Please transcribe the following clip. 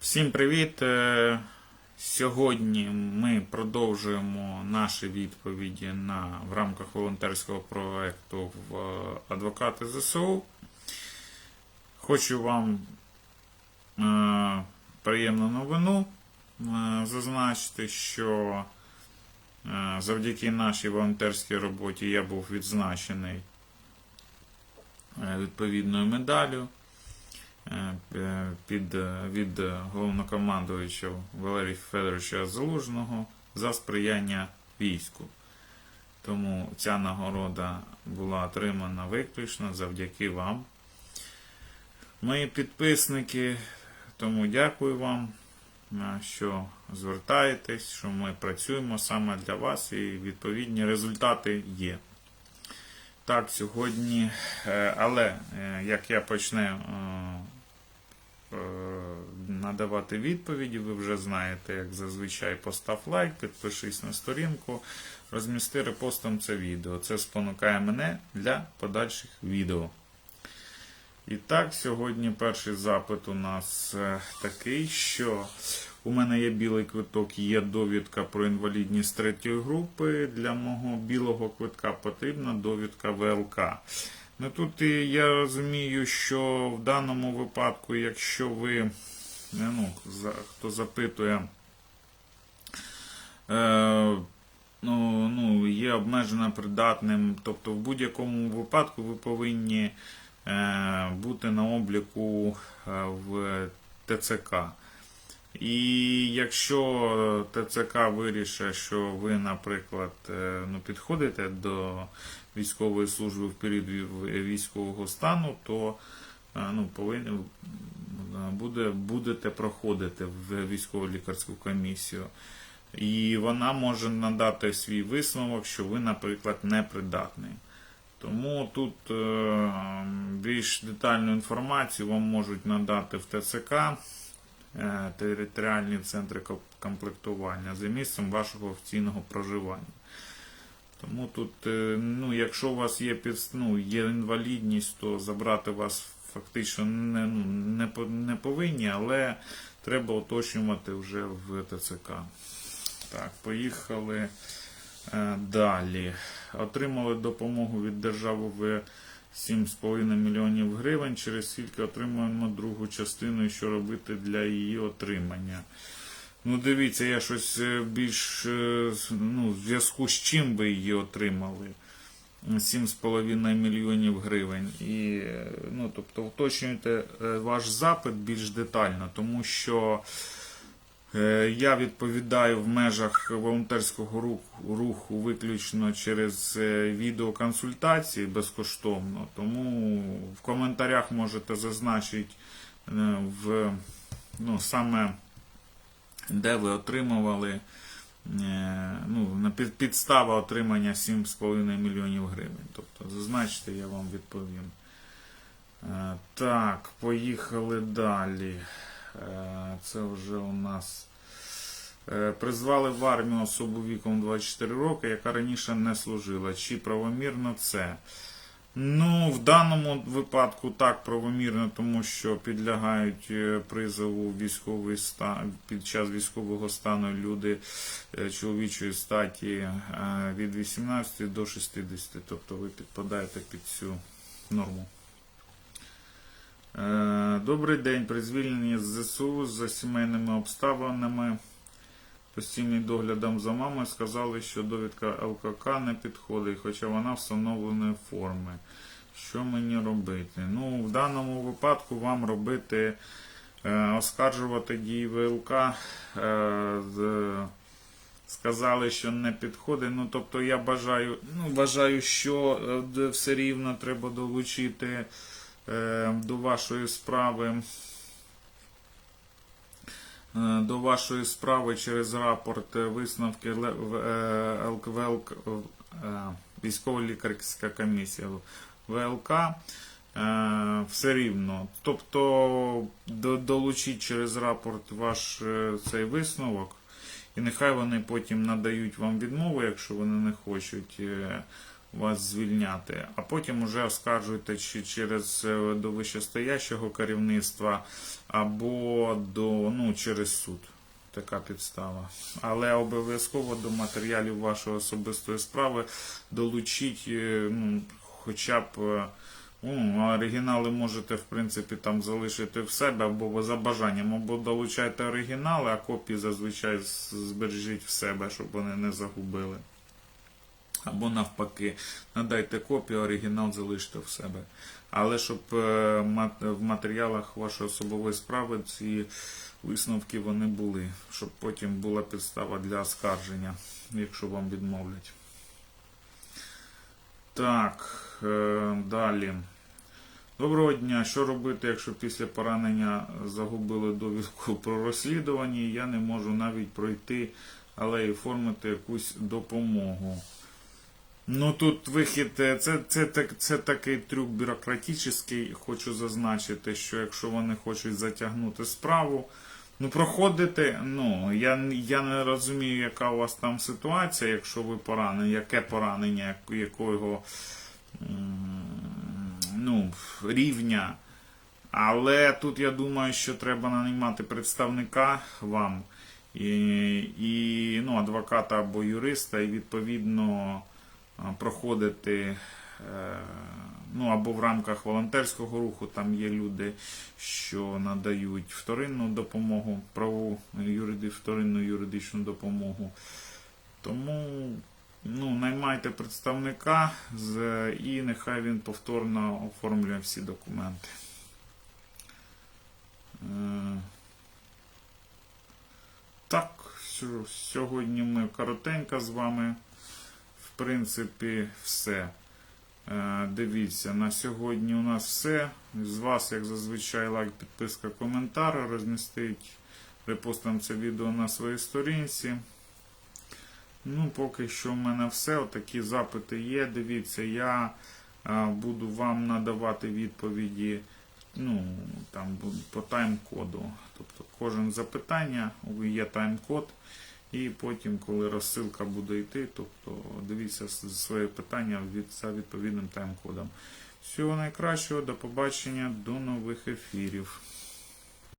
Всім привіт! Е, Сьогодні ми продовжуємо наші відповіді на, в рамках волонтерського проєкту в е, Адвокати ЗСУ. Хочу вам е, приємну новину е, зазначити, що е, завдяки нашій волонтерській роботі я був відзначений е, відповідною медаллю під, е, від е, головнокомандуюча Валерія Федоровича Залужного за сприяння війську. Тому ця нагорода була отримана виключно завдяки вам. Мої підписники, тому дякую вам, е, що звертаєтесь, що ми працюємо саме для вас і відповідні результати є. Так, сьогодні, е, але е, як я почну е, е, надавати відповіді, ви вже знаєте, як зазвичай постав лайк, підпишись на сторінку, розмісти репостом це відео. Це спонукає мене для подальших відео. І так, сьогодні перший запит у нас е, такий, що у мене є білий квиток, є довідка про інвалідність третьої групи. Для мого білого квитка потрібна довідка ВЛК. Ну тут я розумію, що в даному випадку, якщо ви, ну, хто запитує, е, ну, ну, є обмежено придатним, тобто в будь-якому випадку ви повинні е, бути на обліку е, в ТЦК. І якщо ТЦК вирішить, що ви, наприклад, е, ну, підходите до військової служби в період військового стану, то ну, повинні буде, будете проходити в військово лікарську комісію. І вона може надати свій висновок, що ви, наприклад, непридатний. Тому тут е, більш детальну інформацію вам можуть надати в ТЦК, е, територіальні центри комплектування за місцем вашого офіційного проживання. Тому тут, е, ну, якщо у вас є, ну, є інвалідність, то забрати вас фактично не, ну, не, не повинні, але треба уточнювати вже в ТЦК. Так, поїхали е, далі. Отримали допомогу від держави в 7,5 мільйонів гривень. Через скільки отримуємо другу частину і що робити для її отримання. Ну, дивіться, я щось е, більш е, ну, в зв'язку з чим ви її отримали. 7,5 мільйонів гривень. І, ну, тобто, уточнюйте е, ваш запит більш детально, тому що Е, Я відповідаю в межах волонтерського руху, руху виключно через е, відеоконсультації безкоштовно. Тому в коментарях можете зазначити в, ну, саме де ви отримували ну, на під- підстава отримання 7,5 мільйонів гривень. Тобто зазначте, я вам відповім. Е, Так, поїхали далі. Е, Це вже у нас е, призвали в армію особу віком 24 роки, яка раніше не служила. Чи правомірно це? Ну, в даному випадку так правомірно, тому що підлягають е, призову військовий стан під час військового стану люди е, чоловічої статі е, від 18 до 60, тобто ви підпадаєте під цю норму. Добрий день. При звільненні з ЗСУ за сімейними обставинами, постійним доглядом за мамою сказали, що довідка ЛКК не підходить, хоча вона встановленої форми. Що мені робити? Ну, в даному випадку вам робити, е, оскаржувати дії ВЛК. Е, з- сказали, що не підходить. Ну, тобто я бажаю, ну, вважаю, що е, все рівно треба долучити е, до вашої справи. Е, До вашої справи через рапорт е, висновки в- е, військово-лікарська комісія ВЛК. Все рівно. Тобто до- долучіть через рапорт ваш цей висновок, і нехай вони потім надають вам відмову, якщо вони не хочуть. Вас звільняти, а потім уже оскаржуйте чи через е, до вищестоящого керівництва або до ну через суд. Така підстава. Але обов'язково до матеріалів вашої особистої справи долучіть е, ну, хоча б. е, Ну, оригінали можете, в принципі, там залишити в себе або за бажанням, або долучайте оригінали, а копії зазвичай збережіть в себе, щоб вони не загубили. Або навпаки, надайте копію, оригінал залиште в себе. Але щоб е, в матеріалах вашої особової справи ці висновки вони були, щоб потім була підстава для оскарження, якщо вам відмовлять. Так, е, далі. Доброго дня. Що робити, якщо після поранення загубили довідку про розслідування? Я не можу навіть пройти, але і оформити якусь допомогу. Ну тут вихід, е, це, це, так- це такий трюк бюрократичний. Хочу зазначити, що якщо вони хочуть затягнути справу, ну проходите. Ну я, я не розумію, яка у вас там ситуація, якщо ви поранені, яке поранення, якого ну, рівня. Але тут я думаю, що треба нанімати представника вам і, і ну, адвоката або юриста, і відповідно проходити. е, Ну, або в рамках волонтерського руху там є люди, що надають вторинну допомогу, праву юриди, вторинну юридичну допомогу. Тому ну, наймайте представника і нехай він повторно оформлює всі документи. Е, Так, сьогодні ми коротенько з вами. Принципі, все. Е, Дивіться, на сьогодні у нас все. З вас, як зазвичай, лайк, підписка, коментар. Розмістить репостом це відео на своїй сторінці. Ну, поки що в мене все. Отакі запити є. Дивіться, я е, буду вам надавати відповіді ну, там, по тайм-коду. Тобто кожен запитання, є тайм-код. І потім, коли розсилка буде йти, тобто дивіться своє питання за відповідним тайм-кодом. Всього найкращого, до побачення, до нових ефірів.